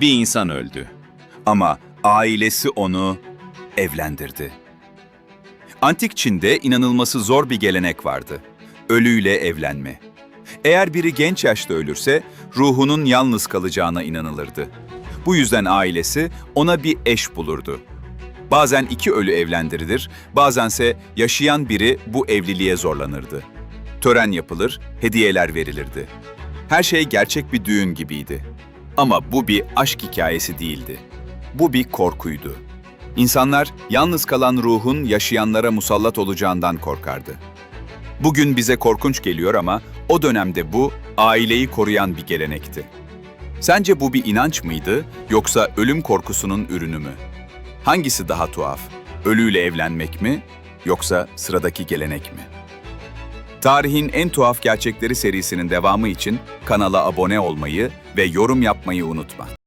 Bir insan öldü. Ama ailesi onu evlendirdi. Antik Çin'de inanılması zor bir gelenek vardı. Ölüyle evlenme. Eğer biri genç yaşta ölürse ruhunun yalnız kalacağına inanılırdı. Bu yüzden ailesi ona bir eş bulurdu. Bazen iki ölü evlendirilir, bazense yaşayan biri bu evliliğe zorlanırdı. Tören yapılır, hediyeler verilirdi. Her şey gerçek bir düğün gibiydi. Ama bu bir aşk hikayesi değildi. Bu bir korkuydu. İnsanlar yalnız kalan ruhun yaşayanlara musallat olacağından korkardı. Bugün bize korkunç geliyor ama o dönemde bu aileyi koruyan bir gelenekti. Sence bu bir inanç mıydı yoksa ölüm korkusunun ürünü mü? Hangisi daha tuhaf? Ölüyle evlenmek mi yoksa sıradaki gelenek mi? Tarihin en tuhaf gerçekleri serisinin devamı için kanala abone olmayı ve yorum yapmayı unutma.